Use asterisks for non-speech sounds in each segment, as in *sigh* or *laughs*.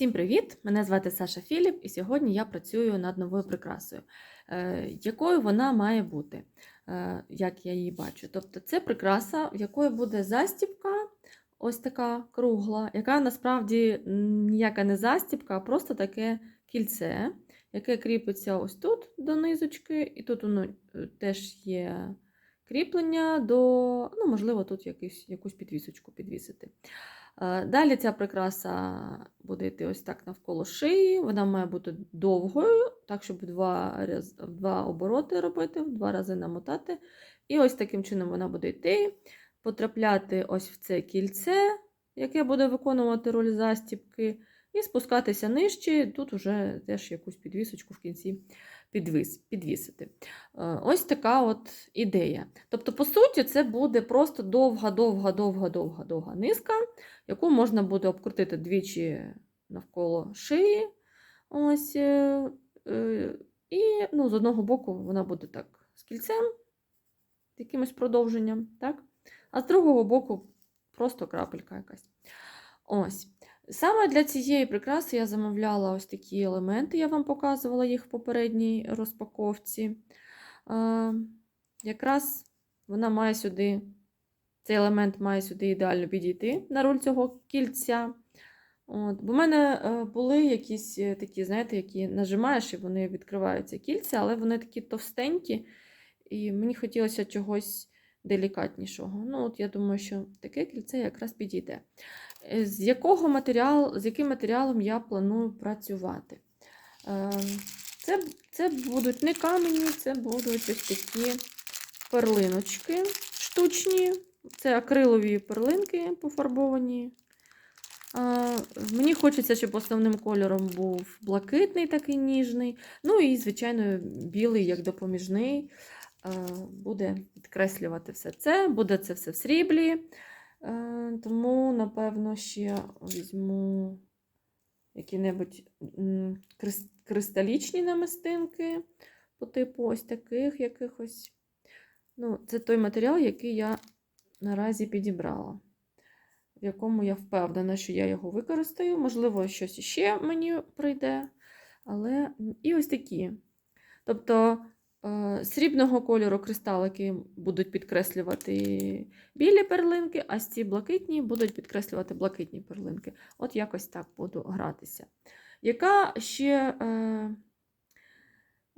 Всім привіт! Мене звати Саша Філіп, і сьогодні я працюю над новою прикрасою. Е, Якою вона має бути, е, як я її бачу. Тобто, це прикраса, в якої буде застібка, ось така кругла, яка насправді ніяка не застібка, а просто таке кільце, яке кріпиться ось тут до низочки, і тут воно е, теж є кріплення до, ну, можливо, тут якусь, якусь підвісочку підвісити. Е, Далі ця прикраса буде йти ось так навколо шиї. Вона має бути довгою, так, щоб два, два обороти робити, два рази намотати. І ось таким чином вона буде йти, потрапляти ось в це кільце, яке буде виконувати роль застібки, і спускатися нижче. Тут вже теж якусь підвісочку в кінці підвіс, підвісити. Е, Ось така от ідея. Тобто, по суті, це буде просто довга, довга, довга, довга, довга низка, яку можна буде обкрутити двічі навколо шиї. Ось, е, е, і ну, з одного боку вона буде так з кільцем, якимось продовженням, так? а з другого боку просто крапелька якась. Ось. Саме для цієї прикраси я замовляла ось такі елементи, я вам показувала їх в попередній розпаковці. Е, якраз вона має сюди, цей елемент має сюди ідеально підійти на роль цього кільця. От. Бо в мене е, були якісь е, такі, знаєте, які нажимаєш і вони відкриваються кільця, але вони такі товстенькі, і мені хотілося чогось делікатнішого. Ну, от Я думаю, що таке кільце якраз підійде. Е, З якого матеріал, з яким матеріалом я планую працювати? Е, Це, це будуть не камені, це будуть ось такі перлиночки штучні. Це акрилові перлинки пофарбовані. Мені хочеться, щоб основним кольором був блакитний, такий ніжний. Ну і, звичайно, білий, як допоміжний, буде підкреслювати все це. Буде це все в сріблі. Е, Тому, напевно, ще візьму які-небудь кристалічні намистинки по типу ось таких якихось. Ну, це той матеріал, який я наразі підібрала, в якому я впевнена, що я його використаю. Можливо, щось іще мені прийде. Але і ось такі. Тобто срібного кольору кристалики будуть підкреслювати білі перлинки, а ці блакитні будуть підкреслювати блакитні перлинки. От якось так буду гратися. Яка ще.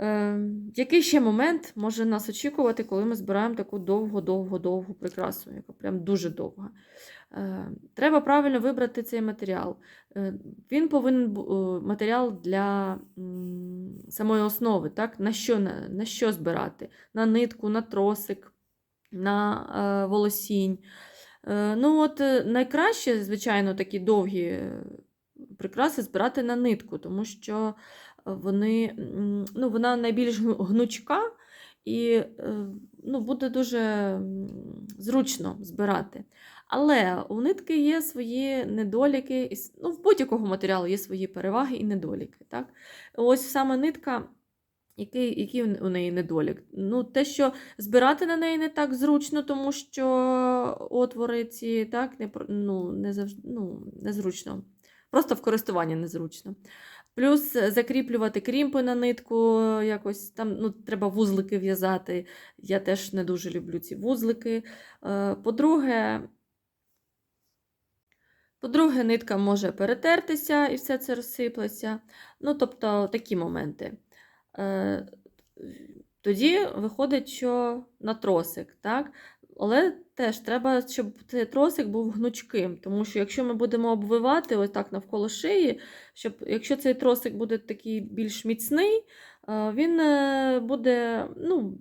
Е, Е, який ще момент може нас очікувати, коли ми збираємо таку довго-довго-довгу прикрасу, яка прям дуже довга? Е, треба правильно вибрати цей матеріал. Е, він повинен е, матеріал для самої основи, так? На, що, на, на що збирати? На нитку, на тросик, на е, волосінь. Ну, от найкраще, звичайно, такі довгі прикраси збирати на нитку, тому що вони, ну, вона найбільш гнучка і е, ну, буде дуже зручно збирати. Але у нитки є свої недоліки, ну, в будь-якого матеріалу є свої переваги і недоліки. Так? Ось саме нитка. Який, який у неї недолік? Ну, те, що збирати на неї не так зручно, тому що отвори ці так, не, ну, не завжди, ну, незручно. Просто в користуванні незручно. Плюс е, закріплювати крімпи на нитку, е, якось там ну, треба вузлики в'язати. Я теж не дуже люблю ці вузлики. Е, По-друге, по-друге, нитка може перетертися і все це розсиплеться. Ну, тобто такі моменти. Тоді виходить, що на тросик, так? Але теж треба, щоб цей тросик був гнучким, тому що якщо ми будемо обвивати ось так навколо шиї, щоб якщо цей тросик буде такий більш міцний, е, він е, буде ну,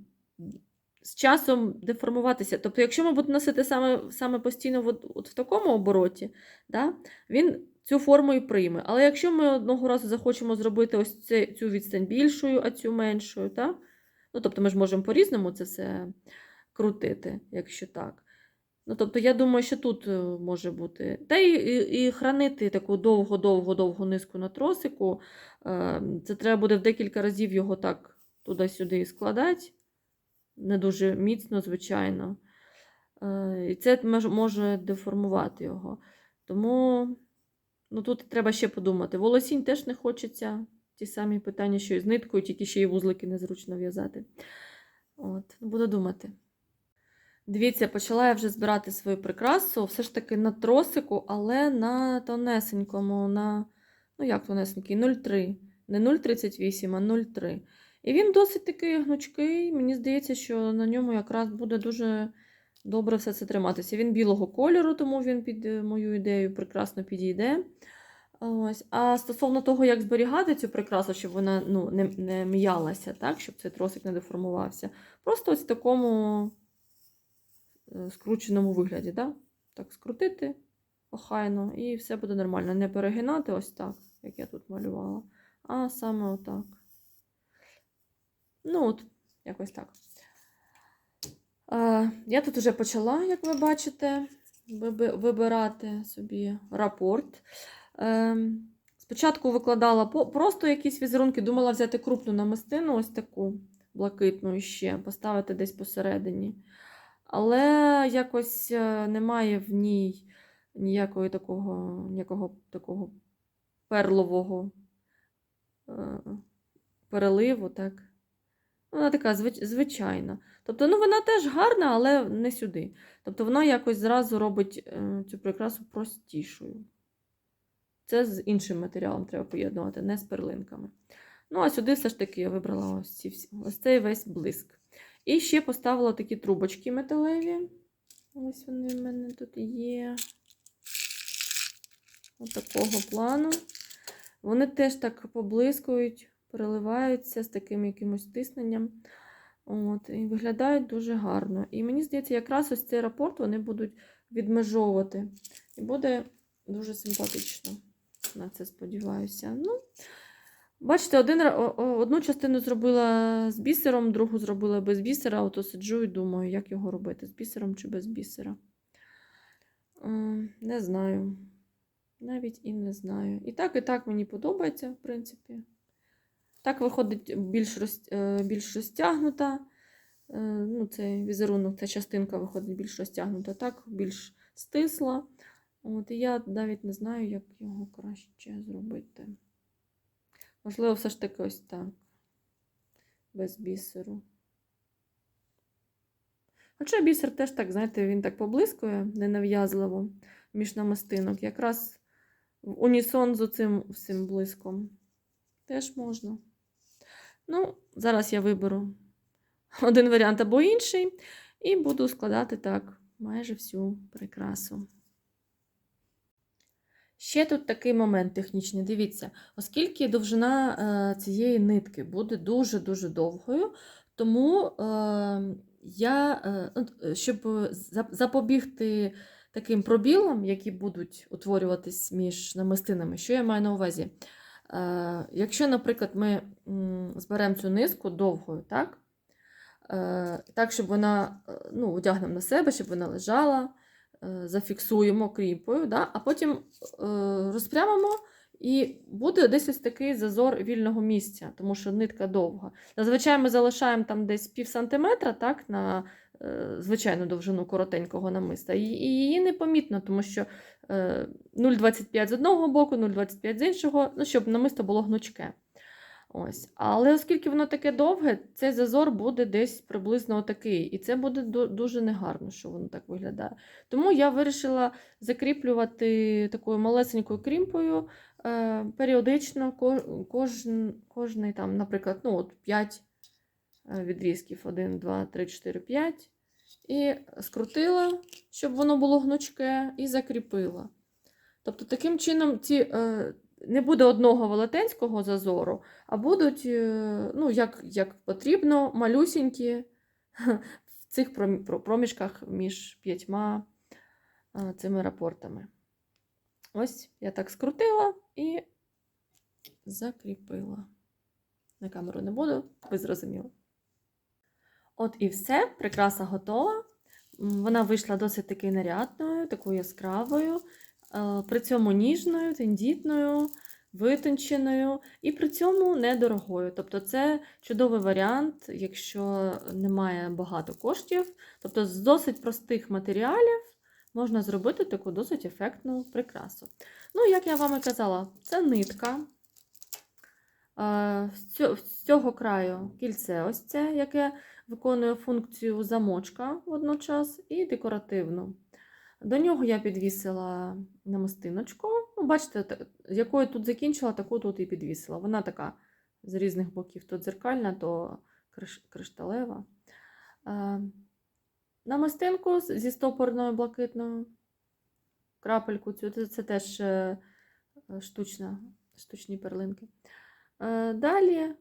з часом деформуватися. Тобто, якщо ми будемо носити саме, саме постійно от, от в такому обороті, да, він цю форму і прийме. Але якщо ми одного разу захочемо зробити ось цю відстань більшою, а цю меншою, так? ну, тобто ми ж можемо по-різному це все крутити, якщо так. Ну, тобто, я думаю, що тут е, може бути. Та і, і, і хранити таку довго-довго-довгу низку на тросику. е, Це треба буде в декілька разів його так туди-сюди складати. Не дуже міцно, звичайно. Е, І це може деформувати його. Тому Ну тут треба ще подумати. Волосінь теж не хочеться. Ті самі питання, що і з ниткою, тільки ще й вузлики незручно в'язати. От, буду думати. Дивіться, почала я вже збирати свою прикрасу, все ж таки на тросику, але на тонесенькому, на, ну як тонесенький, 0,3. Не 0,38, а 0,3. І він досить такий гнучкий. Мені здається, що на ньому якраз буде дуже добре все це триматися. Він білого кольору, тому він під е, мою ідею прекрасно підійде. Ось. А стосовно того, як зберігати цю прикрасу, щоб вона ну, не, не м'ялася, так? щоб цей тросик не деформувався. Просто ось в такому скрученому вигляді. Да? Так скрутити охайно, і все буде нормально. Не перегинати ось так, як я тут малювала, а саме отак. Ну, от, якось так. Е, я тут вже почала, як ви бачите, вибирати собі рапорт. Ем, Спочатку викладала просто якісь візерунки, думала взяти крупну намистину, ось таку блакитну іще, поставити десь посередині. Але якось е, немає в ній ніякої такого, ніякого такого перлового е, переливу. так. Вона така звичайна. Тобто, ну, вона теж гарна, але не сюди. Тобто вона якось зразу робить е, цю прикрасу простішою. Це з іншим матеріалом треба поєднувати, не з перлинками. Ну, а сюди все ж таки я вибрала ось, ці ось цей весь блиск. І ще поставила такі трубочки металеві. Ось вони в мене тут є. Ось такого плану. Вони теж так поблискують, переливаються з таким якимось тисненням. От, і виглядають дуже гарно. І мені здається, якраз ось цей рапорт вони будуть відмежовувати. І буде дуже симпатично. На це сподіваюся. Ну, бачите, один, одну частину зробила з бісером, другу зробила без бісера. Ото сиджу і думаю, як його робити, з бісером чи без бісера. Ем, Не знаю. Навіть і не знаю. І так, і так мені подобається, в принципі. Так виходить більш, роз, е, більш розтягнута. Е, Ну, цей візерунок, ця частинка виходить більш розтягнута, так, більш стисла. От, і я навіть не знаю, як його краще зробити. Можливо, все ж таки ось так. Без бісеру. Хоча бісер теж так, знаєте, він так поблискує ненав'язливо між намистинок. Якраз в унісон з оцим всім блиском. Теж можна. Ну, зараз я виберу *laughs* один варіант або інший, і буду складати так майже всю прикрасу. Ще тут такий момент технічний. Дивіться, оскільки довжина е, цієї нитки буде дуже-дуже довгою, тому е, я, е, ну, щоб запобігти таким пробілам, які будуть утворюватись між намистинами, що я маю на увазі? Якщо, наприклад, ми зберемо цю низку довгою, так? Так, щоб вона ну, одягнемо на себе, щоб вона лежала, зафіксуємо кріпою, да? а потім е, розпрямимо, і буде десь ось такий зазор вільного місця, тому що нитка довга. Зазвичай ми залишаємо там десь пів сантиметра так, на е, звичайну довжину коротенького намиста, і, і її непомітно, тому що е, 0,25 з одного боку, 0,25 з іншого, ну, щоб намисто було гнучке. Ось. Але оскільки воно таке довге, цей зазор буде десь приблизно отакий. І це буде дуже негарно, що воно так виглядає. Тому я вирішила закріплювати такою малесенькою крімпою е, періодично ко- кожен, кожний, там, наприклад, ну, от 5 відрізків. 1, 2, 3, 4, 5. І скрутила, щоб воно було гнучке, і закріпила. Тобто, таким чином ці, е, не буде одного велетенського зазору, а будуть, е, ну, як, як потрібно, малюсінькі в цих проміжках між п'ятьма е, цими рапортами. Ось я так скрутила і закріпила. На камеру не буду, ви зрозуміли. От і все, прикраса готова. Вона вийшла досить таки нарядною, такою яскравою, при цьому ніжною, тендітною, витонченою і при цьому недорогою. Тобто це чудовий варіант, якщо немає багато коштів. Тобто з досить простих матеріалів можна зробити таку досить ефектну прикрасу. Ну, як я вам і казала, це нитка. Е, з цього краю кільце ось це, яке виконує функцію замочка водночас і декоративну. До нього я підвісила намистиночку. Ну, бачите, якою тут закінчила, таку тут і підвісила. Вона така з різних боків, то дзеркальна, то кришталева. Е, Намистинку зі стопорною блакитною. Крапельку цю, це, теж е, штучна, штучні перлинки. Е, Далі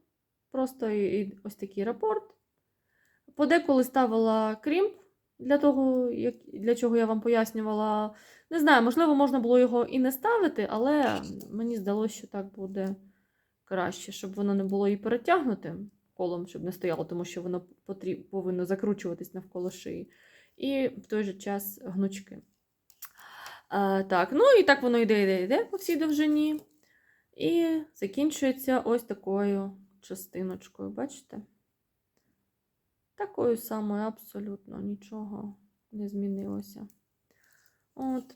просто і, і ось такий рапорт. Подеколи ставила крімп для того, як, для чого я вам пояснювала. Не знаю, можливо, можна було його і не ставити, але мені здалося, що так буде краще, щоб воно не було і перетягнутим колом, щоб не стояло, тому що воно потріб, повинно закручуватись навколо шиї. І в той же час гнучки. А, так, ну і так воно йде, йде, йде по всій довжині. І закінчується ось такою частиночкою, бачите? Такою самою абсолютно нічого не змінилося. От.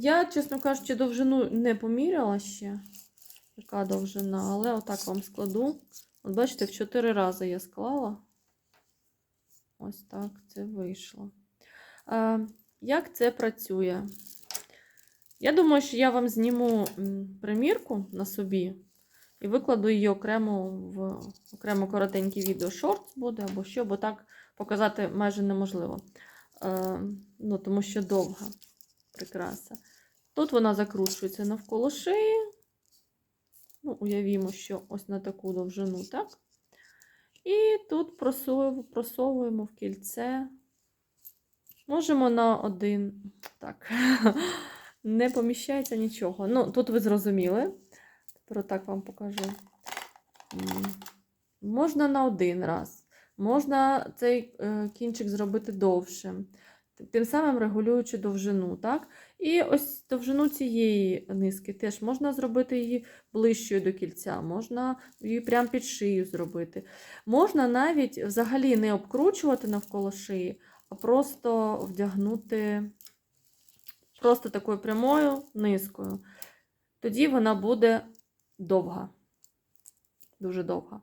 Я, чесно кажучи, довжину не поміряла ще, яка довжина, але отак вам складу. От бачите, в 4 рази я склала. Ось так це вийшло. Е, як це працює? Я думаю, що я вам зніму примірку на собі і викладу її окремо в окремо коротеньке відео шорт буде або що, бо так показати майже неможливо. Е, ну, тому що довга прикраса. Тут вона закручується навколо шиї. Ну, уявімо, що ось на таку довжину, так? І тут просовуємо, просовуємо в кільце. Можемо на один. Так, *laughs* не поміщається нічого. Ну, тут ви зрозуміли. Тепер отак вам покажу. Можна на один раз. Можна цей е, кінчик зробити довшим, тим самим регулюючи довжину. так? І ось довжину цієї низки теж можна зробити її ближчою до кільця, можна її прямо під шию зробити. Можна навіть взагалі не обкручувати навколо шиї, а просто вдягнути просто такою прямою низкою. Тоді вона буде довга. Дуже довга.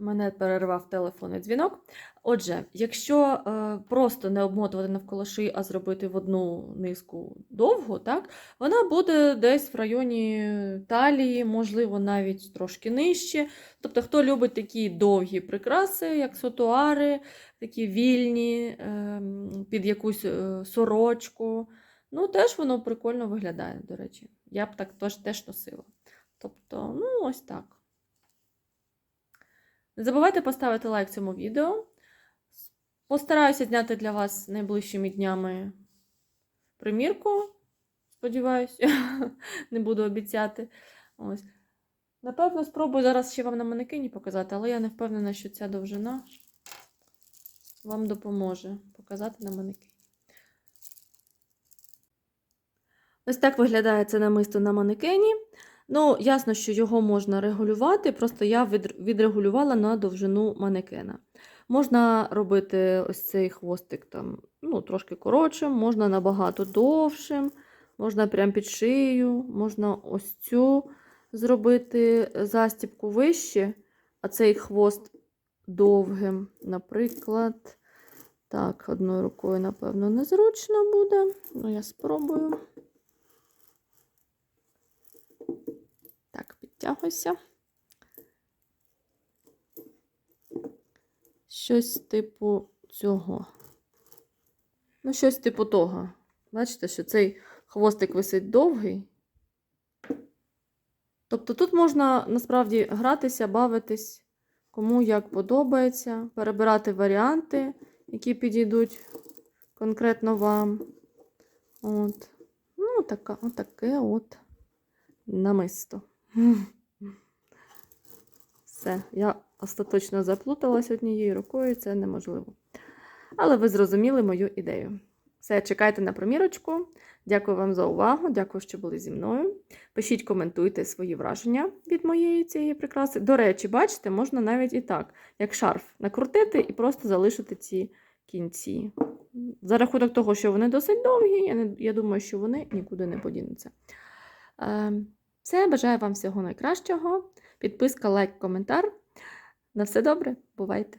Мене перервав телефонний дзвінок. Отже, якщо е, просто не обмотувати навколо шиї, а зробити в одну низку довгу, так, вона буде десь в районі талії, можливо, навіть трошки нижче. Тобто, хто любить такі довгі прикраси, як сотуари, такі вільні, е, під якусь е, сорочку, ну, теж воно прикольно виглядає, до речі. Я б так теж, теж носила. Тобто, ну, ось так. Не забувайте поставити лайк цьому відео. Постараюся зняти для вас найближчими днями примірку. Сподіваюсь, *laughs* не буду обіцяти. Ось. Напевно, спробую зараз ще вам на манекені показати, але я не впевнена, що ця довжина вам допоможе показати на манекені. Ось так виглядає це намисто на манекені. Ну, ясно, що його можна регулювати, просто я відрегулювала на довжину манекена. Можна робити ось цей хвостик там, ну, трошки коротшим, можна набагато довшим, можна прямо під шию, можна ось цю зробити застібку вище, а цей хвост довгим. Наприклад, так, одною рукою, напевно, незручно буде. Ну, я спробую. Підтягуйся. Щось типу цього. Ну, щось типу того. Бачите, що цей хвостик висить довгий. Тобто тут можна насправді гратися, бавитись, кому як подобається, перебирати варіанти, які підійдуть конкретно вам. От. Ну, така, отаке от намисто. Все, я остаточно заплуталась однією рукою, це неможливо. Але ви зрозуміли мою ідею. Все, чекайте на примірочку. Дякую вам за увагу, дякую, що були зі мною. Пишіть, коментуйте свої враження від моєї цієї прикраси. До речі, бачите, можна навіть і так, як шарф, накрутити і просто залишити ці кінці. За рахунок того, що вони досить довгі, я, думаю, що вони нікуди не подінуться. Все, бажаю вам всього найкращого. Підписка, лайк, коментар. На все добре, бувайте!